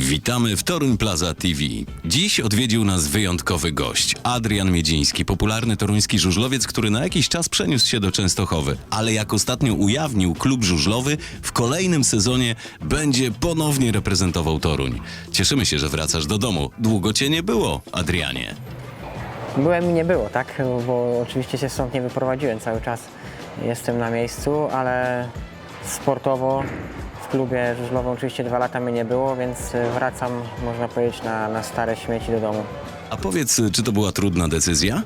Witamy w Toruń Plaza TV. Dziś odwiedził nas wyjątkowy gość, Adrian Miedziński, popularny toruński żużlowiec, który na jakiś czas przeniósł się do Częstochowy, ale jak ostatnio ujawnił klub żużlowy, w kolejnym sezonie będzie ponownie reprezentował Toruń. Cieszymy się, że wracasz do domu. Długo cię nie było, Adrianie. Byłem i nie było, tak? Bo oczywiście się stąd nie wyprowadziłem cały czas. Jestem na miejscu, ale sportowo klubie żużlowym oczywiście dwa lata mnie nie było, więc wracam, można powiedzieć, na, na stare śmieci do domu. A powiedz, czy to była trudna decyzja?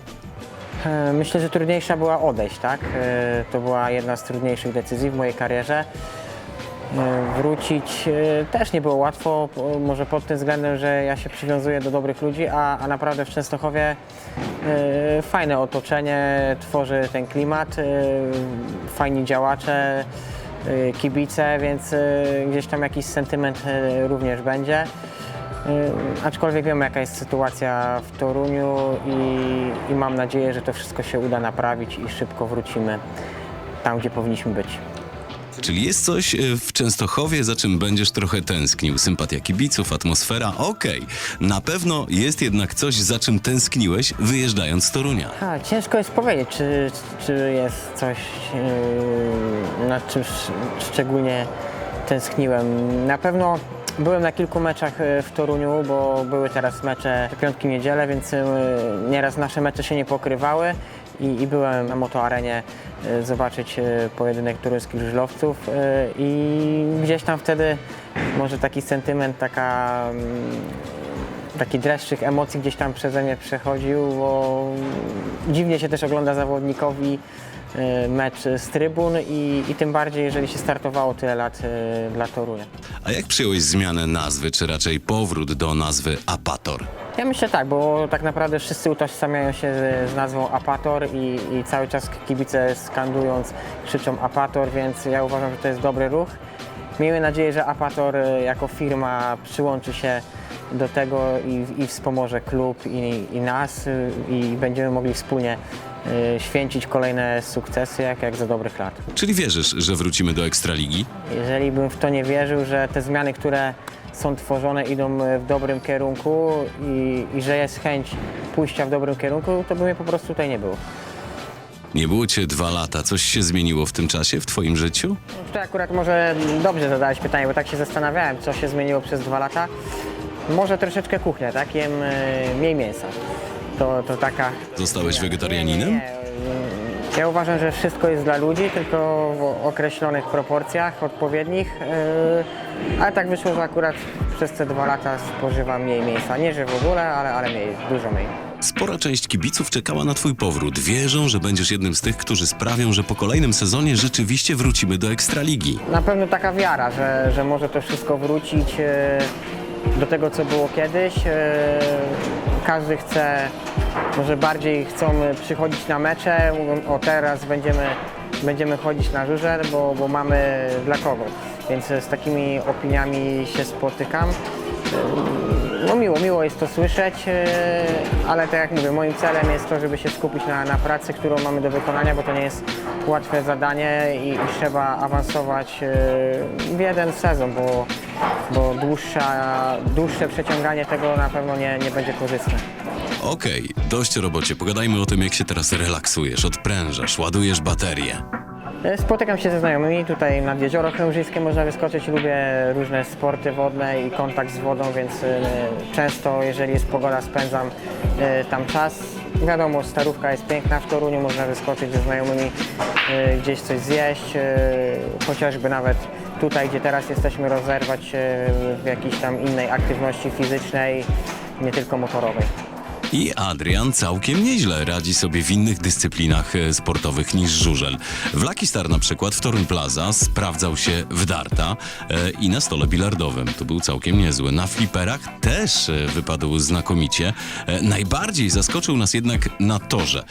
E, Myślę, że trudniejsza była odejść, tak? E, To była jedna z trudniejszych decyzji w mojej karierze. E, Wrócić e, też nie było łatwo, może pod tym względem, że ja się przywiązuję do dobrych ludzi, a, a naprawdę w Częstochowie e, fajne otoczenie, tworzy ten klimat, e, fajni działacze, e, kibice, więc e, gdzieś tam jakiś sentyment e, również będzie. Aczkolwiek wiemy, jaka jest sytuacja w Toruniu i, i mam nadzieję, że to wszystko się uda naprawić i szybko wrócimy tam, gdzie powinniśmy być. Czyli jest coś e, w Częstochowie, za czym będziesz trochę tęsknił? Sympatia kibiców, atmosfera? Okej. Na pewno jest jednak coś, za czym tęskniłeś, wyjeżdżając z Torunia. A, ciężko jest powiedzieć, czy, czy jest coś, yy, nad czym sz- szczególnie tęskniłem. Na pewno byłem na kilku meczach yy, w Toruniu, bo były teraz mecze piątki, niedzielę, więc yy, nieraz nasze mecze się nie pokrywały. I, I byłem na motoarenie yy, zobaczyć yy, pojedynek toruńskich żużlowców yy, i gdzieś tam wtedy może taki sentyment, taka mm, taki dreszczyk emocji gdzieś tam przeze mnie przechodził, bo dziwnie się też ogląda zawodnikowi mecz z trybun i, i tym bardziej, jeżeli się startowało tyle lat dla Torunia. A jak przyjąłeś zmianę nazwy, czy raczej powrót do nazwy Apator? Ja myślę tak, bo tak naprawdę wszyscy utożsamiają się z, z nazwą Apator i, i cały czas kibice skandując krzyczą Apator, więc ja uważam, że to jest dobry ruch. Miejmy nadzieję, że Apator y, jako firma przyłączy się do tego i, i wspomoże klub i, i nas y, i będziemy mogli wspólnie y, święcić kolejne sukcesy, jak, jak za dobrych lat. Czyli wierzysz, że wrócimy do Ekstraligi? Jeżeli bym w to nie wierzył, że te zmiany, które są tworzone, idą e, w dobrym kierunku i, i że jest chęć pójścia w dobrym kierunku, to by mnie po prostu tutaj nie było. Nie było cię dwa lata. Coś się zmieniło w tym czasie, w twoim życiu? Tutaj akurat może dobrze zadałeś pytanie, bo tak się zastanawiałem, co się zmieniło przez dwa lata. Może troszeczkę kuchnia, tak? Jem e, mniej mięsa. To, to taka... Zostałeś wegetarianinem? Nie, nie. Ja uważam, że wszystko jest dla ludzi, tylko w określonych proporcjach odpowiednich. Yy, ale tak wyszło, że akurat przez te dwa lata spożywam mniej mięsa. Nie, że w ogóle, ale, ale mniej, dużo mniej. Spora część kibiców czekała na twój powrót. Wierzą, że będziesz jednym z tych, którzy sprawią, że po kolejnym sezonie rzeczywiście wrócimy do Ekstraligi. Na pewno taka wiara, że, że może to wszystko wrócić yy, do tego, co było kiedyś. Yy, każdy chce, może bardziej chcą przychodzić na mecze, mówią, o teraz będziemy, będziemy chodzić na żużel, bo, bo mamy dla kogo. Więc z takimi opiniami się spotykam. No miło, miło jest to słyszeć, e, ale tak jak mówię, moim celem jest to, żeby się skupić na, na pracy, którą mamy do wykonania, bo to nie jest łatwe zadanie i, i trzeba awansować e, w jeden sezon, bo, bo dłuższa, dłuższe przeciąganie tego na pewno nie, nie będzie korzystne. Okej, dość o robocie. Pogadajmy o tym, jak się teraz relaksujesz, odprężasz, ładujesz baterię. E, Spotykam się ze znajomymi, tutaj nad Jezioro Krężyńskie można wyskoczyć, lubię różne sporty wodne i kontakt z wodą, więc e, często, jeżeli jest pogoda, spędzam e, tam czas. Wiadomo, starówka jest piękna w Toruniu, można wyskoczyć ze znajomymi, gdzieś coś zjeść, chociażby nawet tutaj, gdzie teraz jesteśmy, rozerwać się w jakiejś tam innej aktywności fizycznej, nie tylko motorowej. I Adrian całkiem nieźle radzi sobie w innych dyscyplinach e, sportowych niż żużel. W Lucky Star na przykład w Torun Plaza sprawdzał się w darta e, i na stole bilardowym. To był całkiem niezły. Na fliperach też e, wypadł znakomicie. Najbardziej zaskoczył nas jednak na torze.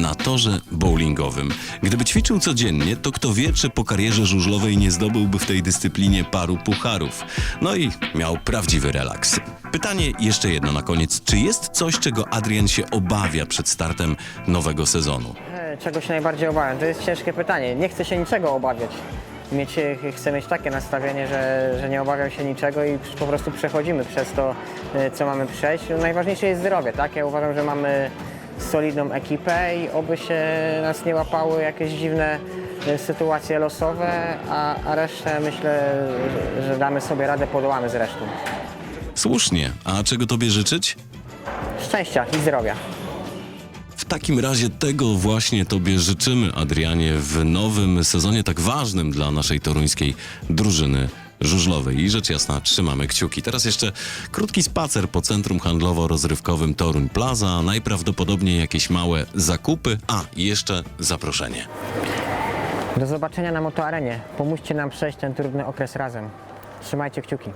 Na torze bowlingowym. Gdyby ćwiczył codziennie, to kto wie, czy po karierze żużlowej nie zdobyłby w tej dyscyplinie paru pucharów. No i miał prawdziwy relaks. Pytanie jeszcze jedno na koniec. Czy jest coś, czego Adrian się obawia przed startem nowego sezonu? E, Czego się najbardziej obawiam? To jest ciężkie pytanie. Nie chcę się niczego obawiać. mieć, chcę mieć takie nastawienie, że, że nie obawiam się niczego i po prostu przechodzimy przez to, e, co mamy przejść. No, Najważniejsze jest zdrowie, tak? Ja uważam, że mamy solidną ekipę i oby się nas nie łapały jakieś dziwne e, sytuacje losowe, a, a resztę myślę, że, że damy sobie radę, podołamy z resztą. Słusznie. A czego tobie życzyć? Szczęścia i zdrowia. W takim razie tego właśnie Tobie życzymy, Adrianie, w nowym sezonie tak ważnym dla naszej toruńskiej drużyny żużlowej. I rzecz jasna, trzymamy kciuki. Teraz jeszcze krótki spacer po centrum handlowo-rozrywkowym Toruń Plaza, najprawdopodobniej jakieś małe zakupy, a jeszcze zaproszenie. Do zobaczenia na motoarenie. Pomóżcie nam przejść ten trudny okres razem. Trzymajcie kciuki.